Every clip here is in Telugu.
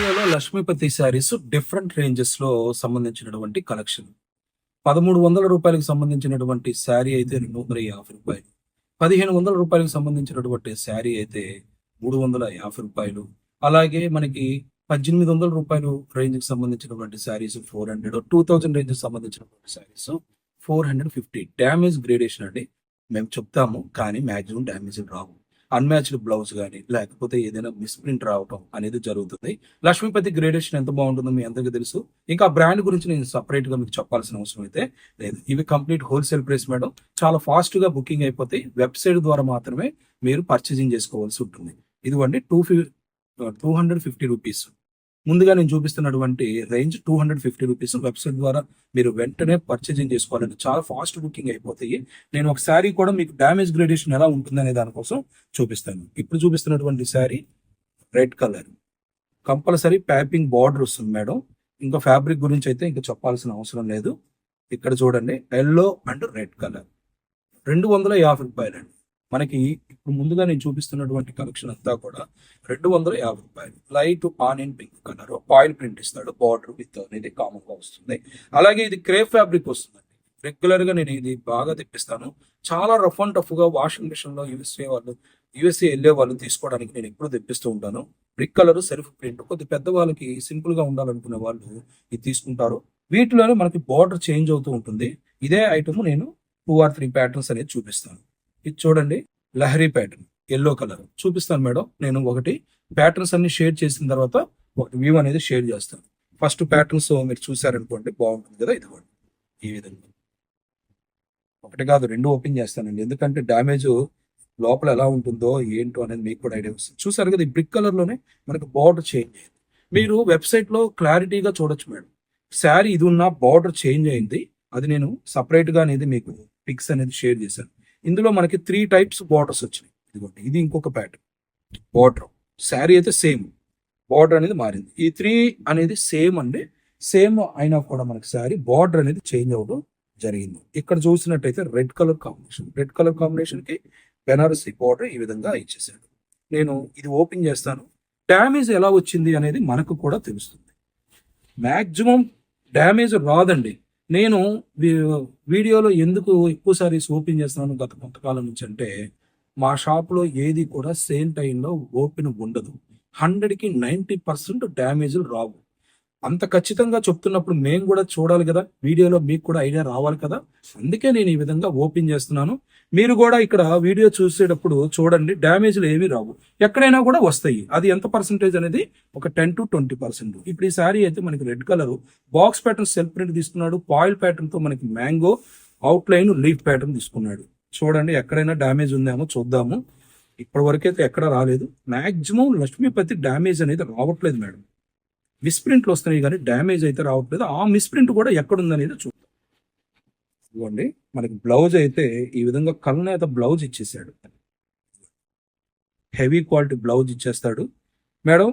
ఏరియాలో లక్ష్మీపతి శారీస్ డిఫరెంట్ రేంజెస్లో సంబంధించినటువంటి కలెక్షన్. పదమూడు వందల రూపాయలకు సంబంధించినటువంటి శారీ అయితే రెండు వందల యాభై రూపాయలు. పదిహేను వందల రూపాయలకు సంబంధించినటువంటి శారీ అయితే మూడు వందల యాభై రూపాయలు. అలాగే మనకి పద్దెనిమిది వందల రూపాయలు రేంజ్కి సంబంధించినటువంటి saris four hundred two thousand రేంజ్కి సంబంధించినటువంటి saris four hundred fifty. Damage gradation అండి. మేము చెప్తాము కానీ మాక్సిమం డ్యామేజ్ రావు. అన్మ్యాచ్డ్ బ్లౌజ్ కానీ లేకపోతే ఏదైనా మిస్ప్రింట్ రావటం అనేది జరుగుతుంది. లక్ష్మీపతి గ్రేడేషన్ ఎంత బాగుంటుందో మీ అందరికీ తెలుసు. ఇంకా ఆ బ్రాండ్ గురించి నేను సపరేట్గా మీకు చెప్పాల్సిన అవసరం అయితే లేదు. ఇవి కంప్లీట్ హోల్సేల్ ప్రైస్ మేడం చాలా ఫాస్ట్గా బుకింగ్ అయిపోతాయి వెబ్సైట్ ద్వారా మాత్రమే మీరు పర్చేసింగ్ చేసుకోవాల్సి ఉంటుంది. ఇదిగోండి two fif two hundred fifty rupees ముందుగా నేను చూపిస్తున్నటువంటి range two hundred fifty rupees website ద్వారా మీరు వెంటనే పర్చేసింగ్ చేసుకోవాలండి. చాలా ఫాస్ట్ బుకింగ్ అయిపోతాయి. నేను ఒక శారీ కూడా మీకు డ్యామేజ్ గ్రేడేషన్ ఎలా ఉంటుందనే దానికోసం చూపిస్తాను. ఇప్పుడు చూపిస్తున్నటువంటి sari red colour. Compulsory piping border వస్తుంది మేడం. ఇంకా ఫ్యాబ్రిక్ గురించి అయితే ఇంకా చెప్పాల్సిన అవసరం లేదు. ఇక్కడ చూడండి ఎల్లో అండ్ రెడ్ కలర్. రెండు వందల యాభై రూపాయలండి. మనకి ఇప్పుడు ముందుగా నేను చూపిస్తున్నటువంటి కలెక్షన్ అంతా కూడా రెండు వందల యాభై రూపాయలు. Light onion pink colour. Oil print ఇస్తాడు. బార్డర్ విత్ అనేది కామన్గా వస్తుంది. అలాగే ఇది క్రేప్ ఫ్యాబ్రిక్ వస్తుందండి. రెగ్యులర్గా నేను ఇది బాగా తెప్పిస్తాను. చాలా రఫ్ అండ్ టఫ్గా వాషింగ్ మిషన్లో యూఎస్ఏ వాళ్ళు యూఎస్ఏ వెళ్ళే వాళ్ళు తీసుకోవడానికి నేను ఎప్పుడు తెప్పిస్తూ ఉంటాను. బ్రిక్ కలర్ సెల్ఫ్ ప్రింట్ కొద్ది పెద్ద వాళ్ళకి సింపుల్గా ఉండాలనుకునే వాళ్ళు ఇది తీసుకుంటారు. వీటిలోనే మనకి బార్డర్ చేంజ్ అవుతూ ఉంటుంది. ఇదే ఐటమ్ నేను టూ ఆర్ త్రీ ప్యాటర్న్స్ అనేది చూపిస్తాను. ఇది చూడండి లహరీ ప్యాటర్న్ ఎల్లో కలర్ చూపిస్తాను మేడం నేను ఒకటి. ప్యాటర్న్స్ అన్ని షేర్ చేసిన తర్వాత ఒకటి వ్యూ అనేది షేర్ చేస్తాను. ఫస్ట్ ప్యాటర్న్స్ మీరు చూసారనుకోండి బాగుంటుంది కదా ఇదిగోండి. ఈ విధంగా. ఒకటి కాదు రెండు ఓపెన్ చేస్తానండి. ఎందుకంటే డ్యామేజ్ లోపల ఎలా ఉంటుందో ఏంటో అనేది మీకు కూడా ఐడియా వస్తుంది. చూసారు కదా ఈ బ్రిక్ కలర్లోనే మనకు బార్డర్ చేంజ్ అయింది. మీరు వెబ్సైట్లో క్లారిటీగా చూడొచ్చు మేడం. శారీ ఇది ఉన్న బార్డర్ చేంజ్ అయింది. అది నేను సపరేట్గా అనేది మీకు పిక్స్ అనేది షేర్ చేశాను. ఇందులో మనకి త్రీ టైప్స్ బార్డర్స్ వచ్చినాయి. ఇదిగోండి ఇది ఇంకొక ప్యాటర్న్ బార్డర్ శారీ అయితే సేమ్ బార్డర్ అనేది మారింది. ఈ త్రీ అనేది సేమ్ అండి. సేమ్ అయినా కూడా మనకి శారీ బార్డర్ అనేది చేంజ్ అవ్వడం జరిగింది. ఇక్కడ చూసినట్టయితే red colour combination red colour కాంబినేషన్కి బెనారసీ బార్డర్ ఈ విధంగా ఇచ్చేసాడు నేను ఇది ఓపెన్ చేస్తాను. డ్యామేజ్ ఎలా వచ్చింది అనేది మనకు కూడా తెలుస్తుంది. మ్యాక్సిమం డ్యామేజ్ రాదండి. నేను వీడియోలో ఎందుకు ఎక్కువ సారీస్ ఓపెన్ చేస్తున్నాను గత కొంతకాలం నుంచి అంటే మా షాప్లో ఏది కూడా సేల్ టైంలో ఓపెన్ ఉండదు. హండ్రెడ్కి నైంటీ పర్సెంట్ డ్యామేజ్లు రావు. అంత ఖచ్చితంగా చెప్తున్నప్పుడు మేము కూడా చూడాలి కదా. వీడియోలో మీకు కూడా ఐడియా రావాలి కదా. అందుకే నేను ఈ విధంగా ఓపెన్ చేస్తున్నాను. మీరు కూడా ఇక్కడ వీడియో చూసేటప్పుడు చూడండి. డ్యామేజ్లు ఏమీ రావు. ఎక్కడైనా కూడా వస్తాయి. అది ఎంత పర్సెంటేజ్ అనేది ఒక టెన్ టు ట్వంటీ పర్సెంట్. ఇప్పుడు ఈ శారీ అయితే మనకి red colour. Box pattern self print తీసుకున్నాడు. పాయిల్ ప్యాటర్న్తో మనకి mango outline leaf pattern తీసుకున్నాడు. చూడండి ఎక్కడైనా డ్యామేజ్ ఉందేమో చూద్దాము. ఇప్పటి వరకు అయితే ఎక్కడ రాలేదు. మాక్సిమం లక్ష్మీపతి డ్యామేజ్ అనేది రావట్లేదు మేడం. మిస్ప్రింట్లు వస్తున్నాయి కానీ డ్యామేజ్ అయితే రావట్లేదు. ఆ మిస్ప్రింట్ కూడా ఎక్కడుందనేది చూద్దాం. ఇవ్వండి మనకి బ్లౌజ్ అయితే ఈ విధంగా కల్నేత బ్లౌజ్ ఇచ్చేసాడు. హెవీ క్వాలిటీ బ్లౌజ్ ఇచ్చేస్తాడు. మేడం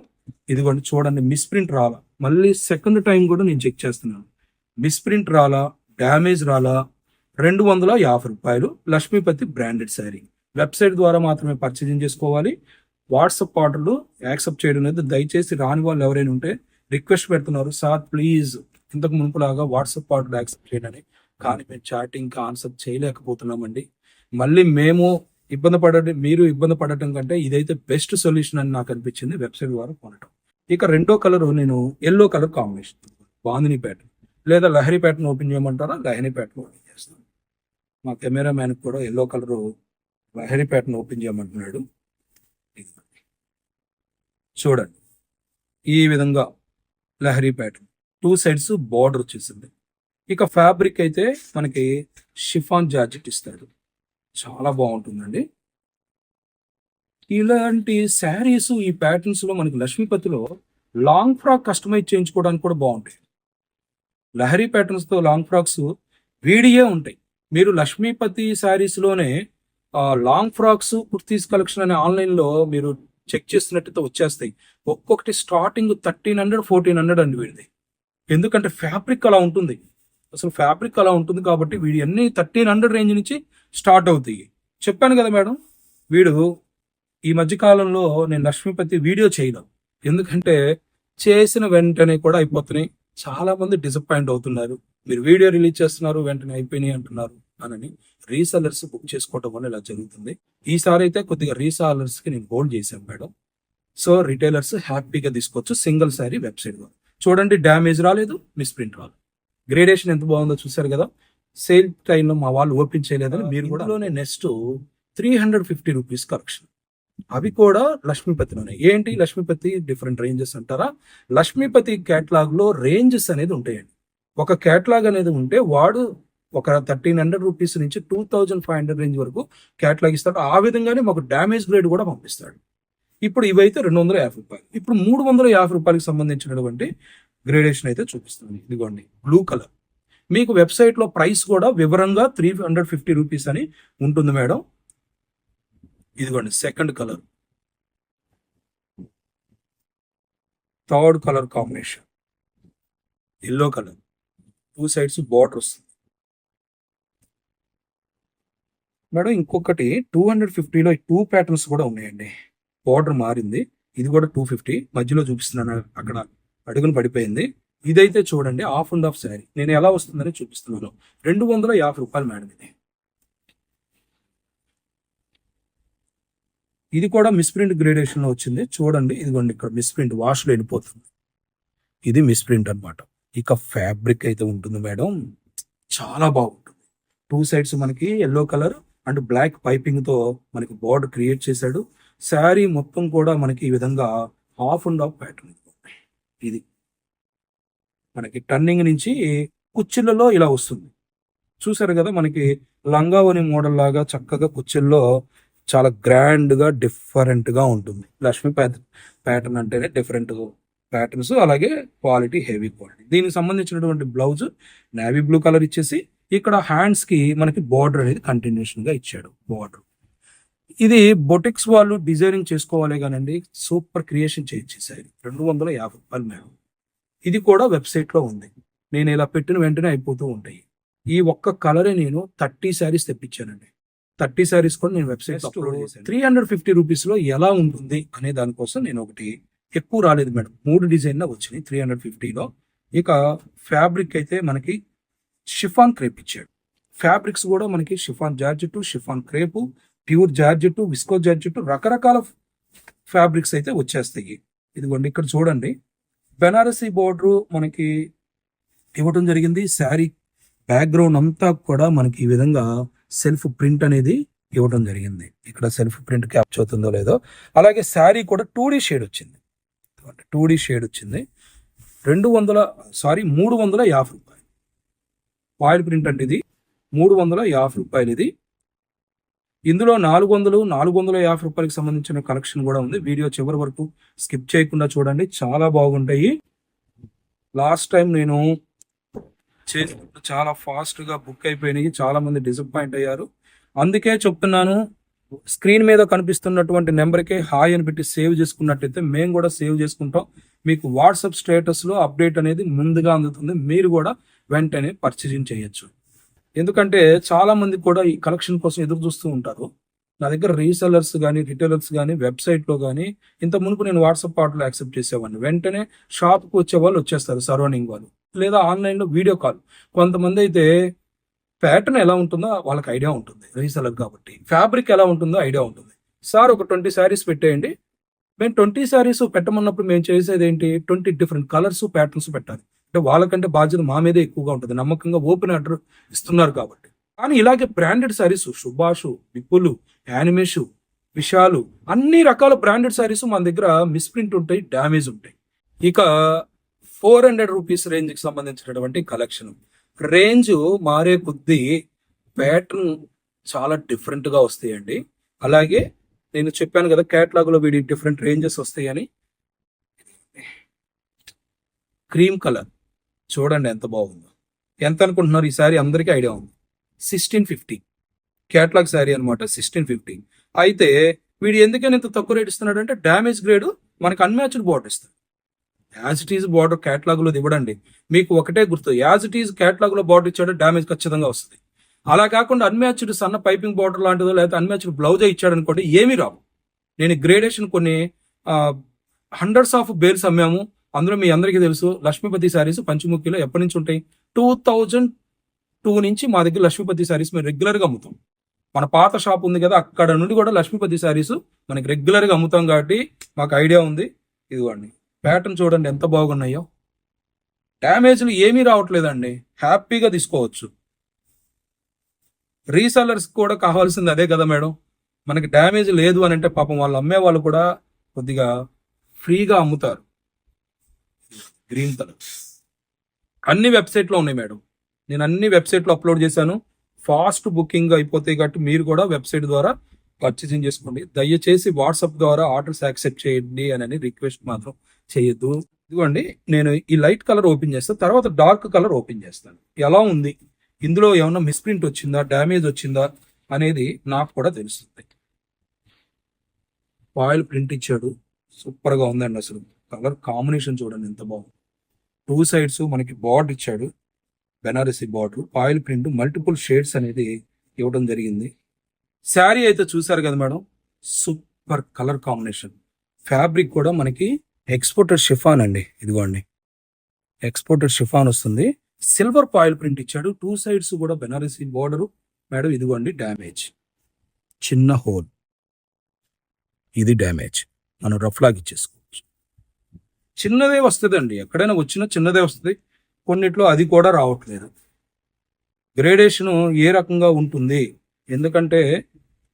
ఇదిగోండి చూడండి మిస్ప్రింట్ రాలా. మళ్ళీ సెకండ్ టైం కూడా నేను చెక్ చేస్తున్నాను. మిస్ప్రింట్ రాలా డ్యామేజ్ రాలా? రెండు వందల యాభై రూపాయలు లక్ష్మీపతి బ్రాండెడ్ శారీ. వెబ్సైట్ ద్వారా మాత్రమే పర్చేజింగ్ చేసుకోవాలి. వాట్సాప్ ఆర్డర్లు యాక్సెప్ట్ చేయడం లేదు. దయచేసి రాని వాళ్ళు ఎవరైనా ఉంటే రిక్వెస్ట్ పెడుతున్నారు సార్ ప్లీజ్ ఇంతకు మునుపులాగా వాట్సాప్ ఆర్డర్ యాక్సెప్ట్ చేయండి. కానీ మేము చాటింగ్ ఆన్సర్ చేయలేకపోతున్నామండి. మళ్ళీ మేము ఇబ్బంది పడటం మీరు ఇబ్బంది పడటం కంటే ఇదైతే బెస్ట్ సొల్యూషన్ అని నాకు అనిపించింది వెబ్సైట్ ద్వారా కొనటం. ఇక రెండో కలర్ నేను yellow colour combination. Bandhani pattern లేదా లహరి ప్యాటర్న్ ఓపెన్ చేయమంటారా? లహరి ప్యాటర్న్ ఓపెన్ చేస్తాను మా కెమెరా మ్యాన్ కూడా yellow colour lahari pattern open చేయమంటున్నాడు. చూడండి. ఈ విధంగా lahari pattern. Two sides border వచ్చేసింది. ఇక ఫ్యాబ్రిక్ అయితే మనకి షిఫాన్ జార్జెట్ ఇస్తాడు. చాలా బాగుంటుందండి. ఇలాంటి శారీస్ ఈ ప్యాటర్న్స్లో మనకి లక్ష్మీపతిలో లాంగ్ ఫ్రాక్ కస్టమైజ్ చేయించుకోవడానికి కూడా బాగుంటాయి. లహరీ ప్యాటర్న్స్తో లాంగ్ ఫ్రాక్స్ వీడియే ఉంటాయి. మీరు లక్ష్మీపతి శారీస్లోనే లాంగ్ ఫ్రాక్స్ కుర్తీస్ కలెక్షన్ అనే ఆన్లైన్లో మీరు చెక్ చేస్తున్నట్టయితే వచ్చేస్తాయి. ఒక్కొక్కటి starting thirteen hundred fourteen hundred అండి వీడిది. ఎందుకంటే ఫ్యాబ్రిక్ అలా ఉంటుంది. అసలు ఫ్యాబ్రిక్ అలా ఉంటుంది కాబట్టి వీడి అన్ని థర్టీన్ హండ్రెడ్ రేంజ్ నుంచి స్టార్ట్ అవుతాయి. చెప్పాను కదా మేడం వీడు ఈ మధ్యకాలంలో నేను లక్ష్మీపతి వీడియో చేయను. ఎందుకంటే చేసిన వెంటనే కూడా అయిపోతున్నాయి. చాలా మంది డిసప్పాయింట్ అవుతున్నారు. మీరు వీడియో రిలీజ్ చేస్తున్నారు వెంటనే అయిపోయినాయి అంటున్నారు. అని రీసెలర్స్ బుక్ చేసుకోవటం వల్ల ఇలా జరుగుతుంది. ఈసారి అయితే కొద్దిగా రీసెలర్స్కి నేను హోల్డ్ చేశాను మేడం. సో రిటైలర్స్ హ్యాపీగా తీసుకోవచ్చు సింగిల్ సారీ వెబ్సైట్ ద్వారా. చూడండి డ్యామేజ్ రాలేదు మిస్ప్రింట్ రాలేదు. గ్రేడేషన్ ఎంత బాగుందో చూసారు కదా. సేల్ టైంలో మా వాళ్ళు ఓపెన్ చేయలేదని మీరు కూడా next three hundred fifty rupees collection అవి కూడా లక్ష్మీపతిలోనే. ఏంటి లక్ష్మీపతి? డిఫరెంట్ రేంజెస్ అంటారా? లక్ష్మీపతి కేటలాగ్లో రేంజెస్ అనేది ఉంటాయండి. ఒక కేటలాగ్ అనేది ఉంటే వాడు ఒక థర్టీన్ హండ్రెడ్ రూపీస్ నుంచి two thousand five hundred range వరకు కేటలాగ్ ఇస్తాడు. ఆ విధంగానే మాకు డ్యామేజ్ గ్రేడ్ కూడా పంపిస్తాడు. ఇప్పుడు ఇవైతే రెండు వందల యాభై రూపాయలు. ఇప్పుడు మూడు వందల యాభై రూపాయలకి సంబంధించినటువంటి గ్రేడేషన్ అయితే చూపిస్తుంది ఇదిగోండి బ్లూ కలర్ మీకు వెబ్సైట్లో ప్రైస్ కూడా వివరంగా త్రీ హండ్రెడ్ ఫిఫ్టీ రూపీస్ అని ఉంటుంది మేడం. ఇదిగోండి second colour third colour combination yellow colour two sides border వస్తుంది. మేడం ఇంకొకటి టూ హండ్రెడ్ ఫిఫ్టీలో టూ ప్యాటర్న్స్ కూడా ఉన్నాయండి. బార్డర్ మారింది. ఇది కూడా టూ ఫిఫ్టీ మధ్యలో చూపిస్తున్నాను అక్కడ. అడుగును పడిపోయింది. ఇదైతే చూడండి హాఫ్ అండ్ హాఫ్ శారీ నేను ఎలా వస్తుందని చూపిస్తున్నాను. రెండు వందల యాభై రూపాయలు మేడం ఇది. ఇది కూడా మిస్ప్రింట్ గ్రేడేషన్లో వచ్చింది. చూడండి ఇదిగోండి ఇక్కడ మిస్ప్రింట్ వాష్ లేనిపోతుంది వెళ్ళిపోతుంది. ఇది మిస్ప్రింట్ అన్నమాట. ఇక ఫ్యాబ్రిక్ అయితే ఉంటుంది మేడం. చాలా బాగుంటుంది. టూ సైడ్స్ మనకి ఎల్లో కలర్ అండ్ బ్లాక్ పైపింగ్తో మనకి బోర్డర్ క్రియేట్ చేశాడు. శారీ మొత్తం కూడా మనకి ఈ విధంగా హాఫ్ అండ్ హాఫ్ ప్యాటర్న్ ఇది. మనకి టర్నింగ్ నుంచి కుచ్చిళ్ళలో ఇలా వస్తుంది. చూసారు కదా మనకి లంగావని మోడల్ లాగా చక్కగా కుచ్చిల్లో చాలా గ్రాండ్గా ఉంటుంది. లక్ష్మీ ప్యాటర్న్ అంటేనే డిఫరెంట్ ప్యాటర్న్స్ అలాగే క్వాలిటీ హెవీ క్వాలిటీ. దీనికి సంబంధించినటువంటి బ్లౌజ్ నేవీ బ్లూ కలర్ ఇచ్చేసి ఇక్కడ హ్యాండ్స్కి మనకి బార్డర్ అనేది కంటిన్యూషన్గా ఇచ్చాడు బార్డర్ ఇది బొటిక్స్ వాళ్ళు డిజైనింగ్ చేసుకోవాలి కానండి సూపర్ క్రియేషన్ చేయించేసారు రెండు వందల యాభై రూపాయలు మేడం. ఇది కూడా వెబ్సైట్లో ఉంది. నేను ఇలా పెట్టిన వెంటనే అయిపోతూ ఉంటాయి. ఈ ఒక్క కలరే నేను థర్టీ శారీస్ తెప్పించానండి. థర్టీ శారీస్ కూడా నేను వెబ్సైట్ అప్లోడ్ చేశాను. త్రీ హండ్రెడ్ ఫిఫ్టీ రూపీస్లో ఎలా ఉంటుంది అనే దానికోసం నేను ఒకటి ఎక్కువ రాలేదు మేడం. మూడు డిజైన్ వచ్చినాయి త్రీ హండ్రెడ్ ఫిఫ్టీలో ఇక ఫ్యాబ్రిక్ అయితే మనకి షిఫాన్ క్రేప్ ఇచ్చాడు. ఫ్యాబ్రిక్స్ కూడా మనకి chiffon georgette chiffon crepe pure georgette viscose georgette రకరకాల ఫ్యాబ్రిక్స్ అయితే వచ్చేస్తాయి. ఇదిగోండి ఇక్కడ చూడండి. బెనారసీ బోర్డరు మనకి ఇవ్వటం జరిగింది. శారీ బ్యాక్గ్రౌండ్ అంతా కూడా మనకి ఈ విధంగా సెల్ఫ్ ప్రింట్ అనేది ఇవ్వడం జరిగింది. ఇక్కడ సెల్ఫ్ ప్రింట్ క్యాప్చ్ అవుతుందో లేదో. అలాగే శారీ కూడా టూ డీ షేడ్ వచ్చింది. టూ డీ షేడ్ వచ్చింది. రెండు వందల సారీ మూడు వందల యాభై రూపాయలు. ఫాయిల్ ప్రింట్ అంటే ఇది మూడు వందల యాభై రూపాయలు ఇది. ఇందులో నాలుగు వందలు నాలుగు వందల యాభై రూపాయలకి సంబంధించిన కలెక్షన్ కూడా ఉంది. వీడియో చివరి వరకు స్కిప్ చేయకుండా చూడండి. చాలా బాగుంటాయి. లాస్ట్ టైం నేను చేసినప్పుడు చాలా ఫాస్ట్గా బుక్ అయిపోయినాయి. చాలా మంది డిసప్పాయింట్ అయ్యారు. అందుకే చెప్తున్నాను స్క్రీన్ మీద కనిపిస్తున్నటువంటి నెంబర్కే హాయ్ అని పెట్టి సేవ్ చేసుకున్నట్టయితే మేము కూడా సేవ్ చేసుకుంటాం. మీకు వాట్సాప్ స్టేటస్లో అప్డేట్ అనేది ముందుగా అందుతుంది. మీరు కూడా వెంటనే పర్చేజింగ్ చేయొచ్చు. ఎందుకంటే చాలామంది కూడా ఈ కలెక్షన్ కోసం ఎదురు చూస్తూ ఉంటారు. నా దగ్గర రీసెలర్స్ కానీ రిటైలర్స్ కానీ వెబ్సైట్లో కానీ ఇంత మునుపు నేను వాట్సాప్ పాటలు యాక్సెప్ట్ చేసేవాడిని. వెంటనే షాప్కి వచ్చే వాళ్ళు వచ్చేస్తారు సరౌండింగ్ వాళ్ళు. లేదా ఆన్లైన్లో వీడియో కాల్ కొంతమంది అయితే ప్యాటర్న్ ఎలా ఉంటుందో వాళ్ళకి ఐడియా ఉంటుంది. రీసెలర్ కాబట్టి. ఫ్యాబ్రిక్ ఎలా ఉంటుందో ఐడియా ఉంటుంది. సార్ ఒక ట్వంటీ శారీస్ పెట్టేయండి. మేము ట్వంటీ శారీస్ పెట్టమన్నప్పుడు మేము చేసేది ఏంటి? ట్వంటీ డిఫరెంట్ కలర్స్ ప్యాటర్న్స్ పెట్టాలి. అంటే వాళ్ళకంటే బాధ్యత మా మీదే ఎక్కువగా ఉంటుంది. నమ్మకంగా ఓపెన్ ఆర్డర్ ఇస్తున్నారు కాబట్టి. కానీ ఇలాగే బ్రాండెడ్ శారీస్ సుభాషు విపులు యానిమేషు విషాలు అన్ని రకాల బ్రాండెడ్ శారీస్ మన దగ్గర మిస్ప్రింట్ ఉంటాయి డ్యామేజ్ ఉంటాయి. ఇక ఫోర్ హండ్రెడ్ రూపీస్ రేంజ్కి సంబంధించినటువంటి కలెక్షన్ రేంజ్ మారే కొద్దీ ప్యాటర్న్ చాలా డిఫరెంట్గా వస్తాయండి. అలాగే నేను చెప్పాను కదా క్యాట్లాగ్లో వీడి డిఫరెంట్ రేంజెస్ వస్తాయని. క్రీమ్ కలర్ చూడండి ఎంత బాగుందో. ఎంత అనుకుంటున్నారు? ఈ శారీ అందరికీ ఐడియా ఉంది. Sixteen fifty. క్యాట్లాగ్ శారీ అనమాట సిక్స్టీన్ ఫిఫ్టీ. అయితే వీడు ఎందుకని ఇంత తక్కువ రేట్ ఇస్తున్నాడు అంటే డ్యామేజ్ గ్రేడ్ మనకి అన్మ్యాచ్డ్ బార్డర్ ఇస్తాడు. యాజ్ ఇట్ ఈజ్ బార్డర్ క్యాట్లాగ్లో ఇవ్వడండి. మీకు ఒకటే గుర్తు యాజ్ ఇట్ ఈజ్ క్యాట్లాగ్లో బోర్డు బార్డర్ ఇచ్చాడు డ్యామేజ్ ఖచ్చితంగా వస్తుంది. అలా కాకుండా అన్మ్యాచ్డ్ సన్న పైపింగ్ బార్డర్ లాంటిదో లేకపోతే అన్మ్యాచ్డ్ బ్లౌజ్ ఇచ్చాడు అనుకోండి ఏమీ రావు. నేను గ్రేడేషన్ కొన్ని హండ్రెడ్స్ ఆఫ్ బేల్స్ అమ్మాము. అందులో మీ అందరికీ తెలుసు లక్ష్మీపతి శారీస్ పంచముఖిలో ఎప్పటి నుంచి ఉంటాయి? టూ థౌజండ్ టూ నుంచి మా దగ్గర లక్ష్మీపతి శారీస్ మేము రెగ్యులర్గా అమ్ముతాం. మన పాత షాప్ ఉంది కదా అక్కడ నుండి కూడా లక్ష్మీపతి శారీస్ మనకి రెగ్యులర్గా అమ్ముతాం కాబట్టి మాకు ఐడియా ఉంది. ఇదిగోండి. ప్యాటర్న్ చూడండి ఎంత బాగున్నాయో. డ్యామేజ్లు ఏమీ రావట్లేదండి. హ్యాపీగా తీసుకోవచ్చు. రీసెల్లర్స్ కూడా కావాల్సింది అదే కదా మేడం. మనకి డ్యామేజ్ లేదు అని అంటే పాపం వాళ్ళు అమ్మే వాళ్ళు కూడా కొద్దిగా ఫ్రీగా అమ్ముతారు. గ్రీన్ కలర్ అన్ని వెబ్సైట్లో ఉన్నాయి మేడం. నేను అన్ని వెబ్సైట్లో అప్లోడ్ చేశాను. ఫాస్ట్ బుకింగ్ అయిపోతాయి కాబట్టి మీరు కూడా వెబ్సైట్ ద్వారా పర్చేసింగ్ చేసుకోండి. దయచేసి వాట్సాప్ ద్వారా ఆర్డర్స్ యాక్సెప్ట్ చేయండి అని రిక్వెస్ట్ మాత్రం చేయొద్దు. ఇదిగోండి నేను ఈ లైట్ కలర్ ఓపెన్ చేస్తాను తర్వాత డార్క్ కలర్ ఓపెన్ చేస్తాను. ఎలా ఉంది? ఇందులో ఏమైనా మిస్ప్రింట్ వచ్చిందా? డ్యామేజ్ వచ్చిందా? అనేది నాకు కూడా తెలుస్తుంది. ఆయిల్ ప్రింట్ ఇచ్చాడు. సూపర్గా ఉందండి అసలు. కలర్ కాంబినేషన్ చూడండి ఎంత బాగుంది. టూ సైడ్స్ మనకి బార్డర్ ఇచ్చాడు. Banarasi border oil print multiple shades అనేది ఇవ్వడం జరిగింది. శారీ అయితే చూసారు కదా madam? Super colour combination. Fabric కూడా మనకి ఎక్స్పోర్టెడ్ షిఫాన్ అండి ఇదిగోండి. ఎక్స్పోర్టెడ్ షిఫాన్ వస్తుంది. సిల్వర్ పాయిల్ ప్రింట్ ఇచ్చాడు. టూ సైడ్స్ కూడా బెనారసీ బార్డరు. మేడం ఇదిగోండి డ్యామేజ్. చిన్న హోల్. ఇది డ్యామేజ్. మనం రఫ్ లాగ్ చిన్నదే వస్తుందండి. ఎక్కడైనా వచ్చినా చిన్నదే వస్తుంది. కొన్నిట్లో అది కూడా రావట్లేదు. గ్రేడేషన్ ఏ రకంగా ఉంటుంది? ఎందుకంటే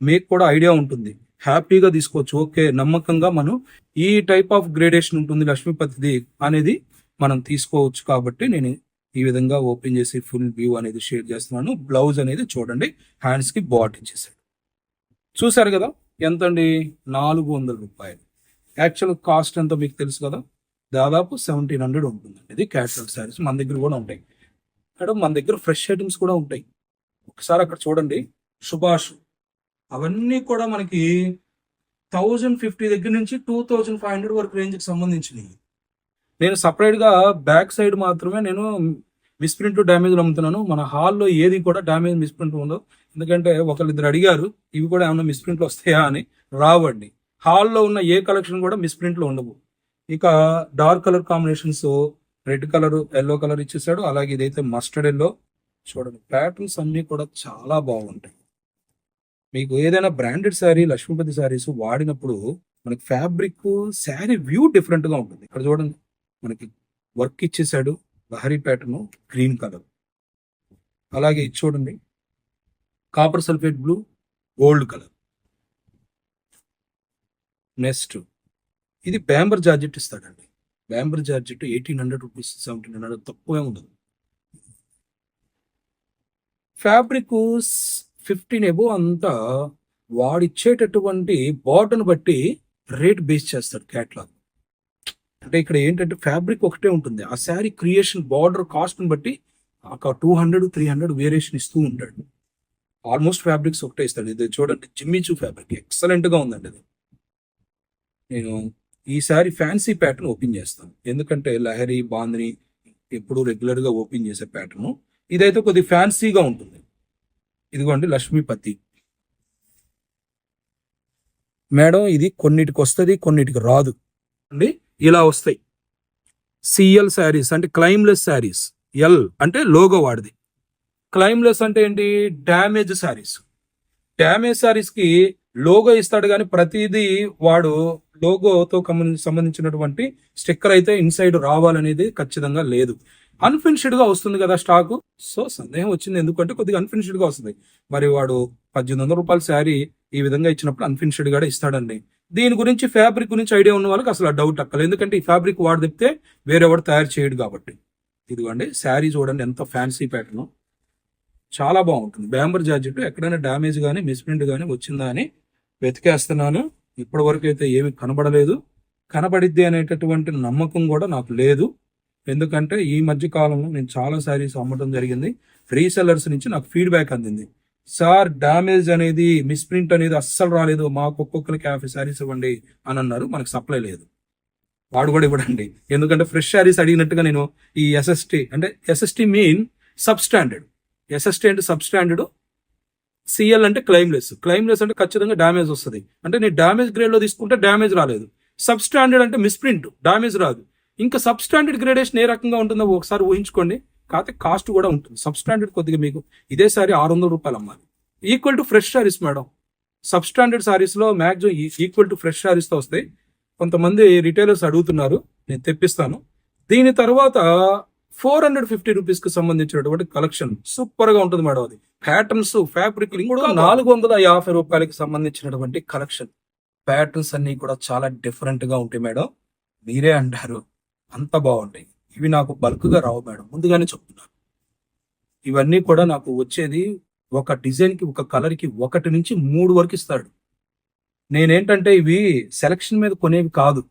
మీకు కూడా ఐడియా ఉంటుంది. హ్యాపీగా తీసుకోవచ్చు. ఓకే నమ్మకంగా మనం ఈ టైప్ ఆఫ్ గ్రేడేషన్ ఉంటుంది లక్ష్మీపతిది అనేది మనం తీసుకోవచ్చు కాబట్టి నేను ఈ విధంగా ఓపెన్ చేసి ఫుల్ వ్యూ అనేది షేర్ చేస్తున్నాను. బ్లౌజ్ అనేది చూడండి. హ్యాండ్స్కి బాట్ ఇచ్చేసాడు. చూసారు కదా? ఎంత అండి నాలుగు వందల రూపాయలు. యాక్చువల్ కాస్ట్ ఎంతో మీకు తెలుసు కదా? దాదాపు సెవెంటీన్ హండ్రెడ్ ఉంటుందండి. ఇది క్యాషువల్ శారీస్ మన దగ్గర కూడా ఉంటాయి. మేడం మన దగ్గర ఫ్రెష్ ఐటమ్స్ కూడా ఉంటాయి. ఒకసారి అక్కడ చూడండి. సుభాష్ అవన్నీ కూడా మనకి థౌజండ్ ఫిఫ్టీ దగ్గర నుంచి టూ థౌజండ్ ఫైవ్ హండ్రెడ్ వరకు రేంజ్కి సంబంధించినవి. నేను సపరేట్గా బ్యాక్ సైడ్ మాత్రమే నేను మిస్ప్రింట్ డ్యామేజ్ అమ్ముతున్నాను. మన హాల్లో ఏది కూడా డ్యామేజ్ మిస్ప్రింట్ ఉండదు. ఎందుకంటే ఒకళ్ళిద్దరు అడిగారు ఇవి కూడా ఏమైనా మిస్ప్రింట్లు వస్తాయా? అని. రావండి. హాల్లో ఉన్న ఏ కలెక్షన్ కూడా మిస్ప్రింట్లు ఉండవు. ఇక dark colour combinations red colour yellow colour ఇచ్చేసాడు. అలాగే ఇదైతే మస్టర్డ్ ఎల్లో. చూడండి ప్యాటర్న్స్ అన్నీ కూడా చాలా బాగుంటాయి. మీకు ఏదైనా బ్రాండెడ్ శారీ లక్ష్మీపతి శారీస్ వాడినప్పుడు మనకి ఫ్యాబ్రిక్ శారీ వ్యూ డిఫరెంట్గా ఉంటుంది. ఇక్కడ చూడండి మనకి వర్క్ ఇచ్చేసాడు లహరి ప్యాటర్న్ గ్రీన్ కలర్. అలాగే ఇది చూడండి copper sulphate blue gold colour. Next. ఇది బ్యాంబర్ జార్జెట్ ఇస్తాడండి. Bemberg georgette eighteen hundred rupees seventeen hundred తక్కువే ఉండదు. ఫ్యాబ్రిక్ ఫిఫ్టీన్ ఎబో అంతా వాడిచ్చేటటువంటి బాటను బట్టి రేట్ బేస్ చేస్తాడు క్యాట్లాగ్ అంటే ఇక్కడ ఏంటంటే ఫ్యాబ్రిక్ ఒకటే ఉంటుంది. ఆ శారీ క్రియేషన్ బార్డర్ కాస్ట్ని బట్టి ఒక two hundred three hundred variation ఇస్తూ ఉంటాడు. ఆల్మోస్ట్ ఫ్యాబ్రిక్స్ ఒకటే ఇస్తాడు. ఇది చూడండి జిమ్మిచూ ఫ్యాబ్రిక్ ఎక్సలెంట్గా ఉందండి ఇది. నేను ఈసారి ఫ్యాన్సీ ప్యాటర్న్ ఓపెన్ చేస్తాం. ఎందుకంటే లహరి బాంద్రి ఎప్పుడు రెగ్యులర్గా ఓపెన్ చేసే ప్యాటర్ను ఇదైతే కొద్ది ఫ్యాన్సీగా ఉంటుంది. ఇదిగోండి లక్ష్మీపతి మేడం ఇది కొన్నిటికి వస్తుంది కొన్నిటికి రాదు. అండి ఇలా వస్తాయి. సిఎల్ శారీస్ అంటే క్లైమ్లెస్ శారీస్ ఎల్ అంటే లోగో వాడిది. క్లైమ్లెస్ అంటే ఏంటి? డ్యామేజ్ శారీస్ డ్యామేజ్ శారీస్కి లోగో ఇస్తాడు కానీ ప్రతిదీ వాడు లోగోతో సంబంధించినటువంటి స్టిక్కర్ అయితే ఇన్సైడ్ రావాలనేది ఖచ్చితంగా లేదు. అన్ఫినిష్డ్గా వస్తుంది కదా స్టాక్. సో సందేహం వచ్చింది. ఎందుకంటే కొద్దిగా అన్ఫినిష్డ్గా వస్తుంది. మరి వాడు పద్దెనిమిది వందల రూపాయల శారీ ఈ విధంగా ఇచ్చినప్పుడు అన్ఫినిష్డ్గా ఇస్తాడండి. దీని గురించి ఫ్యాబ్రిక్ గురించి ఐడియా ఉన్న వాళ్ళకి అసలు డౌట్ అక్కలేదు ఎందుకంటే ఈ ఫ్యాబ్రిక్ వాడు తెప్పితే వేరేవాడు తయారు చేయడు కాబట్టి. ఇదిగోండి శారీ చూడండి ఎంత ఫ్యాన్సీ ప్యాటర్న్. చాలా బాగుంటుంది. బ్యాంబర్ జార్జెట్ ఎక్కడైనా డ్యామేజ్ కానీ మిస్ప్రింట్ కానీ వచ్చిందా అని వెతికేస్తున్నాను. ఇప్పటి వరకు అయితే ఏమి కనబడలేదు. కనబడిద్ది అనేటటువంటి నమ్మకం కూడా నాకు లేదు. ఎందుకంటే ఈ మధ్య కాలంలో నేను చాలా శారీస్ అమ్మటం జరిగింది. రీసెల్లర్స్ నుంచి నాకు ఫీడ్బ్యాక్ అందింది. సార్ డ్యామేజ్ అనేది మిస్ప్రింట్ అనేది అస్సలు రాలేదు. మాకు ఒక్కొక్కరికి యాభై శారీస్ ఇవ్వండి అని అన్నారు. మనకు సప్లై లేదు. వాడు కూడా ఇవ్వడండి. ఎందుకంటే ఫ్రెష్ శారీస్ అడిగినట్టుగా నేను ఈ ఎస్ఎస్టీ అంటే SST mean sub standard SST అంటే సబ్ స్టాండర్డ్ సిఎల్ అంటే క్లైమ్లెస్ క్లైమ్లెస్ అంటే ఖచ్చితంగా డ్యామేజ్ వస్తుంది. అంటే నేను డ్యామేజ్ గ్రేడ్లో తీసుకుంటే డ్యామేజ్ రాలేదు. సబ్ స్టాండర్డ్ అంటే మిస్ప్రింట్ డ్యామేజ్ రాదు. ఇంకా సబ్ స్టాండర్డ్ గ్రేడేషన్ ఏ రకంగా ఉంటుందో ఒకసారి ఊహించుకోండి. కాకపోతే కాస్ట్ కూడా ఉంటుంది. సబ్ స్టాండర్డ్ కొద్దిగా మీకు ఇదే సారీ ఆరు వందల రూపాయలు అమ్మాలి. Equal to fresh saris madam sub standard సారీస్లో maximum equal to fresh సారీస్తో వస్తాయి. కొంతమంది రిటైలర్స్ అడుగుతున్నారు. నేను తెప్పిస్తాను. దీని తర్వాత ఫోర్ హండ్రెడ్ ఫిఫ్టీ రూపీస్కి సంబంధించినటువంటి కలెక్షన్ సూపర్గా ఉంటుంది మేడం అది. ప్యాటర్న్స్ ఫ్యాబ్రిక్ కూడా నాలుగు వందల యాభై రూపాయలకి సంబంధించినటువంటి కలెక్షన్. ప్యాటర్న్స్ అన్ని కూడా చాలా డిఫరెంట్గా ఉంటాయి మేడం. మీరే అంటారు. అంత బాగుంటాయి. ఇవి నాకు బల్క్గా రావు మేడం. ముందుగానే చెప్తున్నాను ఇవన్నీ కూడా నాకు వచ్చేది ఒక డిజైన్కి ఒక కలర్కి ఒకటి నుంచి మూడు వరకు ఇస్తాడు. నేనేంటంటే ఇవి సెలక్షన్ మీద కొనేవి కాదు.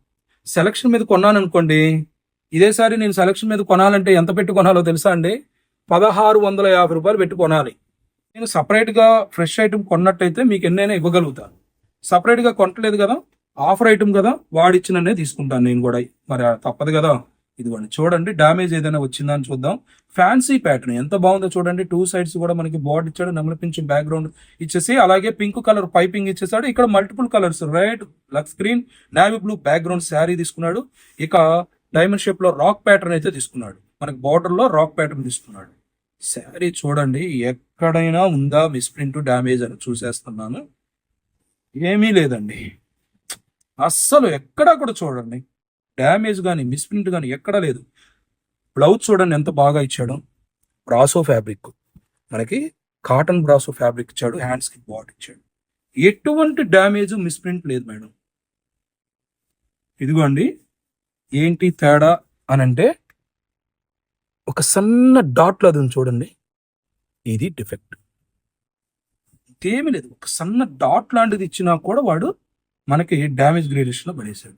సెలక్షన్ మీద కొన్నాను అనుకోండి ఇదేసారి నేను సెలక్షన్ మీద కొనాలంటే ఎంత పెట్టి కొనాలో తెలుసా అండి? పదహారు వందల యాభై రూపాయలు పెట్టి కొనాలి. నేను సపరేట్గా ఫ్రెష్ ఐటమ్ కొన్నట్టయితే మీకు ఎన్నైనా ఇవ్వగలుగుతాను సపరేట్గా కొనట్లేదు కదా ఆఫర్ ఐటమ్ కదా వాడిచ్చిననే తీసుకుంటాను నేను కూడా. మరి తప్పదు కదా. ఇదిగోండి చూడండి డ్యామేజ్ ఏదైనా వచ్చిందా అని చూద్దాం. ఫ్యాన్సీ ప్యాటర్న్ ఎంత బాగుందో చూడండి. టూ సైడ్స్ కూడా మనకి బోర్డ్ ఇచ్చాడు నమలపించి బ్యాక్గ్రౌండ్ ఇచ్చేసి అలాగే పింక్ కలర్ పైపింగ్ ఇచ్చేసాడు. ఇక్కడ multiple colours red Lux green navy blue background sari తీసుకున్నాడు. ఇక డైమండ్ షేప్లో రాక్ ప్యాటర్న్ అయితే తీసుకున్నాడు. మనకి బార్డర్లో రాక్ ప్యాటర్న్ తీసుకున్నాడు. శారీ చూడండి ఎక్కడైనా ఉందా మిస్ప్రింట్ డ్యామేజ్ అని చూసేస్తున్నాను. ఏమీ లేదండి. అస్సలు ఎక్కడా కూడా చూడండి. డ్యామేజ్ కానీ మిస్ప్రింట్ కానీ ఎక్కడా లేదు. బ్లౌజ్ చూడండి ఎంత బాగా ఇచ్చాడు. Brasso fabric. మనకి కాటన్ బ్రాసో ఫ్యాబ్రిక్ ఇచ్చాడు హ్యాండ్స్కి బాట్ ఇచ్చాడు. ఎటువంటి డ్యామేజ్ మిస్ప్రింట్ లేదు మేడం. ఇదిగోండి. ఏంటి తేడా అని అంటే ఒక సన్న డాట్ అది ఉంది చూడండి. ఇది డిఫెక్ట్. ఇంకేమీ లేదు. ఒక సన్న డాట్ లాంటిది ఇచ్చినా కూడా వాడు మనకి డ్యామేజ్ గ్రేడేషన్లో పడేశాడు.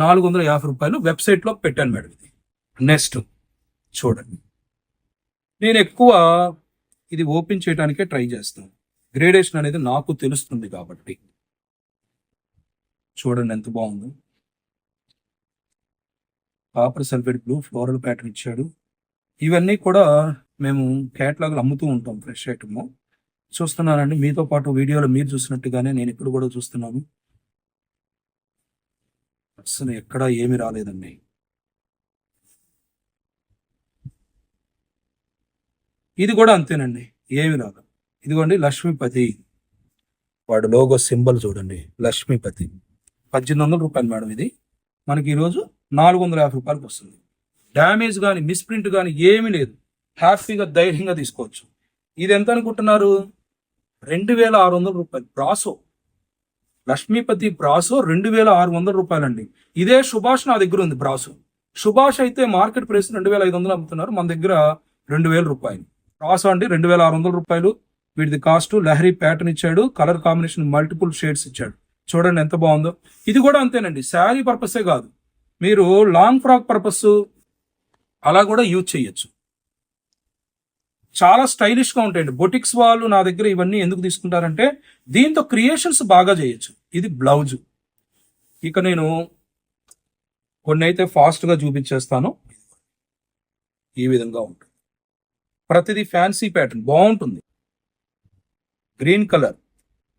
నాలుగు వందల యాభై రూపాయలు వెబ్సైట్లో పెట్టాను మేడం ఇది. నెక్స్ట్ చూడండి. నేను ఎక్కువ ఇది ఓపెన్ చేయడానికే ట్రై చేస్తాను. గ్రేడేషన్ అనేది నాకు తెలుస్తుంది కాబట్టి. చూడండి ఎంత బాగుందో. Copper sulphate blue floral pattern ఇచ్చాడు. ఇవన్నీ కూడా మేము క్యాట్లాగ్లు అమ్ముతూ ఉంటాం ఫ్రెష్ ఐటమ్ చూస్తున్నానండి మీతో పాటు వీడియోలో మీరు చూసినట్టుగానే నేను ఇప్పుడు కూడా చూస్తున్నాను. అసలు ఎక్కడా ఏమి రాలేదండి. ఇది కూడా అంతేనండి ఏమి రాదు. ఇదిగోండి లక్ష్మీపతి. వాడు లోగో సింబల్ చూడండి లక్ష్మీపతి. పద్దెనిమిది వందల రూపాయలు మేడం ఇది. మనకి ఈరోజు నాలుగు వందల యాభై రూపాయలకి వస్తుంది. డ్యామేజ్ కానీ మిస్ప్రింట్ కానీ ఏమీ లేదు. హ్యాపీగా ధైర్యంగా తీసుకోవచ్చు. ఇది ఎంత అనుకుంటున్నారు? రెండు వేల ఆరు వందల రూపాయలు. బ్రాసో. లక్ష్మీపతి బ్రాసో రెండు వేల ఆరు వందల రూపాయలండి. ఇదే సుభాష్ నా దగ్గర ఉంది బ్రాసో. సుభాష్ అయితే మార్కెట్ ప్రైస్ రెండు వేల ఐదు వందలు అమ్ముతున్నారు. మన దగ్గర రెండు వేల రూపాయలు. బ్రాసో అండి రెండు వేల ఆరు వందల రూపాయలు. వీటిది కాస్ట్ లహరి ప్యాటర్న్ ఇచ్చాడు. కలర్ కాంబినేషన్ మల్టిపుల్ షేడ్స్ ఇచ్చాడు. చూడండి ఎంత బాగుందో. ఇది కూడా అంతేనండి. శారీ పర్పసే కాదు. మీరు లాంగ్ ఫ్రాక్ పర్పస్ అలా కూడా యూజ్ చేయొచ్చు. చాలా స్టైలిష్గా ఉంటాయండి. బొటిక్స్ వాళ్ళు నా దగ్గర ఇవన్నీ ఎందుకు తీసుకుంటారంటే దీంతో క్రియేషన్స్ బాగా చేయొచ్చు. ఇది బ్లౌజ్ ఇక నేను కొన్ని అయితే ఫాస్ట్గా చూపించేస్తాను. ఈ విధంగా ఉంటుంది. ప్రతిదీ ఫ్యాన్సీ ప్యాటర్న్ బాగుంటుంది. గ్రీన్ కలర్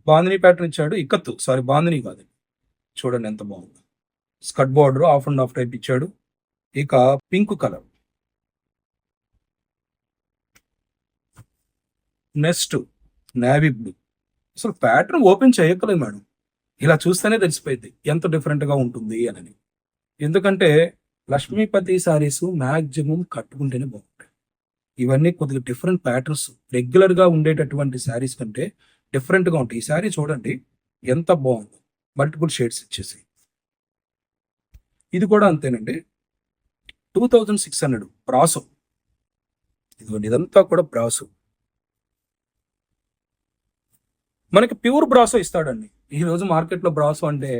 బాందిని ప్యాటర్న్ ఇచ్చాడు. ఇక్కత్తు. సారీ బాందిని కాదు. చూడండి ఎంత బాగుంది. స్కట్ border off and off type ఇచ్చాడు. ఇక pink colour. Next navy blue. అసలు ప్యాటర్న్ ఓపెన్ చేయక్కలేదు మేడం. ఇలా చూస్తేనే తెలిసిపోయింది ఎంత డిఫరెంట్గా ఉంటుంది అని ఎందుకంటే లక్ష్మీపతి సారీస్ మ్యాక్సిమం కట్టుకుంటేనే బాగుంటాయి. ఇవన్నీ కొద్దిగా డిఫరెంట్ ప్యాటర్న్స్ రెగ్యులర్గా ఉండేటటువంటి శారీస్ కంటే డిఫరెంట్గా ఉంటాయి. ఈ శారీ చూడండి ఎంత బాగుంది. మల్టిపుల్ షేడ్స్ ఇచ్చేసి. ఇది కూడా అంతేనండి. Two thousand six hundred brasso. ఇదిగోండి ఇదంతా కూడా బ్రాసో. మనకి ప్యూర్ బ్రాసో ఇస్తాడండి. ఈ రోజు మార్కెట్లో బ్రాసో అంటే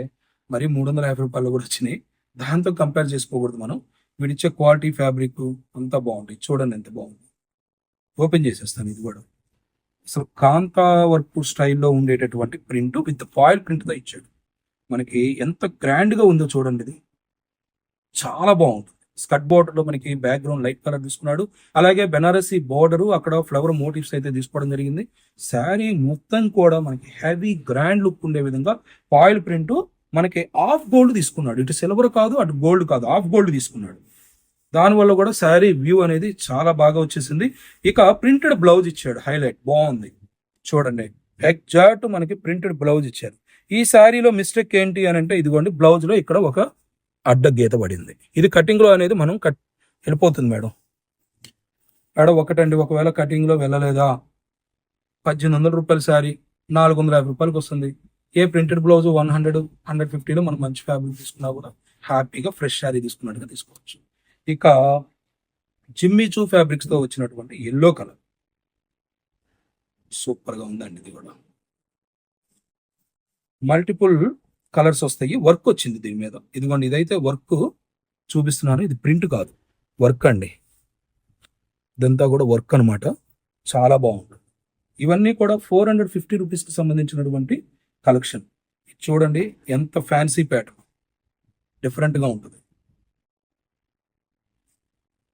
మరి మూడు వందల యాభై రూపాయలు కూడా వచ్చినాయి. దాంతో కంపేర్ చేసుకోకూడదు మనం. వీడిచ్చే క్వాలిటీ ఫ్యాబ్రిక్ అంతా బాగుంటుంది చూడండి ఎంత బాగుంది. ఓపెన్ చేసేస్తాను ఇది కూడా. అసలు కాంతా వర్క్ స్టైల్లో ఉండేటటువంటి ప్రింట్ విత్ ఫాయిల్ ప్రింట్తో ఇచ్చాడు. మనకి ఎంత గ్రాండ్గా ఉందో చూడండి ఇది. చాలా బాగుంటుంది. స్కట్ బోర్డర్లో మనకి బ్యాక్గ్రౌండ్ లైట్ కలర్ తీసుకున్నాడు. అలాగే బెనారసి బార్డరు అక్కడ ఫ్లవర్ మోటివ్స్ అయితే తీసుకోవడం జరిగింది. శారీ మొత్తం కూడా మనకి హెవీ గ్రాండ్ లుక్ ఉండే విధంగా ఫాయిల్ ప్రింట్ మనకి ఆఫ్ గోల్డ్ తీసుకున్నాడు. ఇటు సిల్వర్ కాదు అటు గోల్డ్ కాదు ఆఫ్ గోల్డ్ తీసుకున్నాడు. దానివల్ల కూడా శారీ వ్యూ అనేది చాలా బాగా వచ్చేసింది. ఇక ప్రింటెడ్ బ్లౌజ్ ఇచ్చాడు. హైలైట్ బాగుంది. చూడండి ఎగ్జాక్ట్ మనకి ప్రింటెడ్ బ్లౌజ్ ఇచ్చారు. ఈ శారీలో మిస్టేక్ ఏంటి అని అంటే ఇదిగోండి బ్లౌజ్లో ఇక్కడ ఒక అడ్డ గీత పడింది. ఇది కటింగ్లో అనేది మనం కట్ వెళ్ళిపోతుంది మేడం. మేడం ఒకటండి ఒకవేళ కటింగ్లో వెళ్ళలేదా? పద్దెనిమిది వందల రూపాయల శారీ నాలుగు వందల యాభై రూపాయలకి వస్తుంది. ఏ printed blouse one hundred hundred ఫిఫ్టీలో మనం మంచి ఫ్యాబ్రిక్ తీసుకున్నా కూడా హ్యాపీగా ఫ్రెష్ శారీ తీసుకున్నట్టుగా తీసుకోవచ్చు. ఇక జిమ్మి చూ ఫ్యాబ్రిక్స్తో వచ్చినటువంటి ఎల్లో కలర్. సూపర్గా ఉందండి ఇది కూడా. మల్టిపుల్ కలర్స్ వస్తాయి. వర్క్ వచ్చింది దీని మీద. ఇదిగోండి ఇదైతే వర్క్ చూపిస్తున్నాను. ఇది ప్రింట్ కాదు. వర్క్ అండి. ఇదంతా కూడా వర్క్ అనమాట చాలా బాగుంటుంది ఇవన్నీ కూడా ఫోర్ హండ్రెడ్ ఫిఫ్టీ రూపీస్కి సంబంధించినటువంటి కలెక్షన్. చూడండి ఎంత ఫ్యాన్సీ ప్యాటర్న్. డిఫరెంట్గా ఉంటుంది.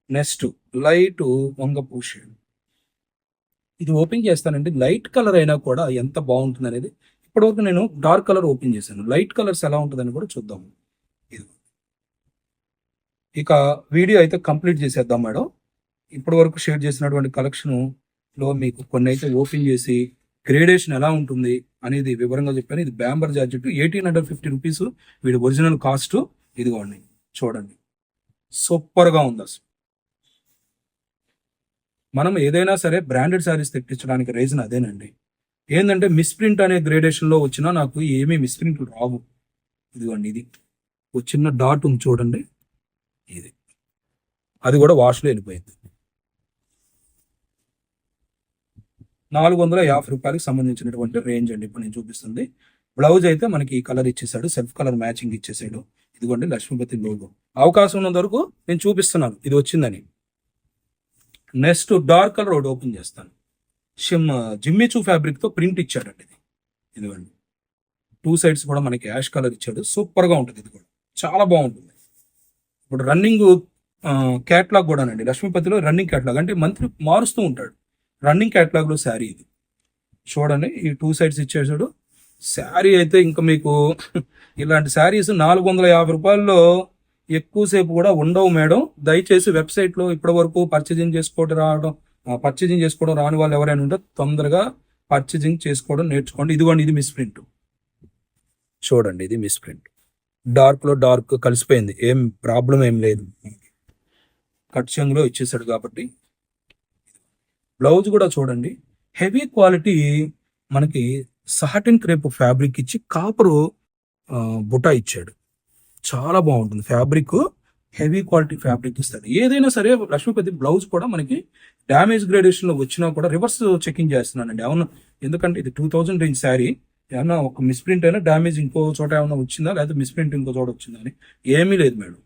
నెక్స్ట్ లైట్ వంగపూ షేడ్ ఇది ఓపెన్ చేస్తానండి. లైట్ కలర్ అయినా కూడా ఎంత బాగుంటుంది అనేది ఇప్పటివరకు నేను డార్క్ కలర్ ఓపెన్ చేశాను. లైట్ కలర్స్ ఎలా ఉంటుందని కూడా చూద్దాం. ఇది ఇక వీడియో అయితే కంప్లీట్ చేసేద్దాం మేడం. ఇప్పటి వరకు షేర్ చేసినటువంటి కలెక్షన్లో మీకు కొన్ని అయితే ఓపెన్ చేసి గ్రేడేషన్ ఎలా ఉంటుంది అనేది వివరంగా చెప్పాను. ఇది bemberg georgette eighteen hundred fifty rupees. వీడి ఒరిజినల్ కాస్ట్ ఇదిగోండి చూడండి. సూపర్గా ఉంది అసలు. మనం ఏదైనా సరే బ్రాండెడ్ శారీస్ తెప్పించడానికి రీజన్ అదేనండి. ఏంటంటే మిస్ప్రింట్ అనే గ్రేడేషన్లో వచ్చినా నాకు ఏమీ మిస్ప్రింట్ రావు. ఇదిగోండి ఇది. ఒక చిన్న డాట్ ఉంది చూడండి. ఇది. అది కూడా వాష్లో వెళ్ళిపోయింది. నాలుగు వందల యాభై రూపాయలకు సంబంధించినటువంటి రేంజ్ అండి. ఇప్పుడు నేను చూపిస్తుంది. బ్లౌజ్ అయితే మనకి ఈ కలర్ ఇచ్చేసాడు. సెల్ఫ్ కలర్ మ్యాచింగ్ ఇచ్చేసాడు. ఇదిగోండి లక్ష్మీపతి లోగో అవకాశం ఉన్నంత వరకు నేను చూపిస్తున్నాను. ఇది వచ్చిందని. నెక్స్ట్ డార్క్ కలర్ ఒకటి ఓపెన్ చేస్తాను. షిమ్ జిమ్మిచూ ఫ్యాబ్రిక్తో ప్రింట్ ఇచ్చాడండి ఇది. ఇదిగోండి. టూ సైడ్స్ కూడా మనకి యాష్ కలర్ ఇచ్చాడు. సూపర్గా ఉంటుంది ఇది కూడా. చాలా బాగుంటుంది. ఇప్పుడు రన్నింగ్ క్యాట్లాగ్ కూడానండి. లక్ష్మీపతిలో రన్నింగ్ క్యాట్లాగ్ అంటే మంత్లీ మారుస్తూ ఉంటాడు. రన్నింగ్ క్యాట్లాగ్లో శారీ ఇది. చూడండి ఈ టూ సైడ్స్ ఇచ్చేసాడు. శారీ అయితే ఇంకా మీకు ఇలాంటి శారీస్ నాలుగు వందల యాభై రూపాయల్లో ఎక్కువసేపు కూడా ఉండవు మేడం. దయచేసి వెబ్సైట్లో ఇప్పటివరకు ఇప్పటి వరకు పర్చేజింగ్ చేసుకోవడం రావడం పర్చేజింగ్ చేసుకోవడం రాని వాళ్ళు ఎవరైనా ఉంటే తొందరగా పర్చేజింగ్ చేసుకోవడం నేర్చుకోండి. ఇదిగోండి ఇది మిస్ ప్రింట్ చూడండి ఇది మిస్ ప్రింట్ డార్క్లో డార్క్ కలిసిపోయింది. ఏం ప్రాబ్లం ఏం లేదు. కట్ ఇచ్చేసాడు కాబట్టి. బ్లౌజ్ కూడా చూడండి. హెవీ క్వాలిటీ మనకి సాటిన్ క్రేప్ ఫ్యాబ్రిక్ ఇచ్చి కాపరు బుటా ఇచ్చాడు. చాలా బాగుంటుంది. ఫ్యాబ్రిక్ హెవీ క్వాలిటీ ఫ్యాబ్రిక్ ఇస్తాడు. ఏదైనా సరే లక్ష్మీపతి బ్లౌజ్ కూడా మనకి డ్యామేజ్ గ్రేడేషన్లో వచ్చినా కూడా రివర్స్ చెకింగ్ చేస్తున్నానండి. అవును ఎందుకంటే ఇది టూ థౌజండ్ రేంజ్ శారీ. ఏమన్నా ఒక మిస్ప్రింట్ అయినా డ్యామేజ్ ఇంకో చోట ఏమైనా వచ్చిందా? లేకపోతే మిస్ప్రింట్ ఇంకో చోట వచ్చిందా అని ఏమీ లేదు మేడం.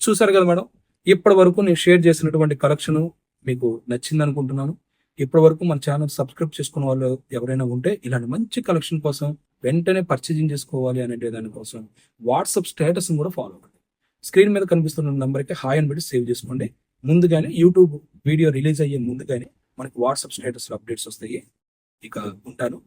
చూసారు కదా మేడం ఇప్పటి వరకు నేను షేర్ చేసినటువంటి కలెక్షన్ మీకు నచ్చింది అనుకుంటున్నాను. ఇప్పటి వరకు మన ఛానల్ సబ్స్క్రైబ్ చేసుకున్న వాళ్ళు ఎవరైనా ఉంటే ఇలాంటి మంచి కలెక్షన్ కోసం వెంటనే పర్చేజింగ్ చేసుకోవాలి అనే దానికోసం వాట్సాప్ స్టేటస్ని కూడా ఫాలో అవ్వండి. స్క్రీన్ మీద కనిపిస్తున్న నెంబర్కి హాయ్ అని పెట్టి సేవ్ చేసుకోండి. ముందుగానే యూట్యూబ్ వీడియో రిలీజ్ అయ్యే ముందుగానే మనకి వాట్సాప్ స్టేటస్ అప్డేట్స్ వస్తాయి. ఇక ఉంటాను.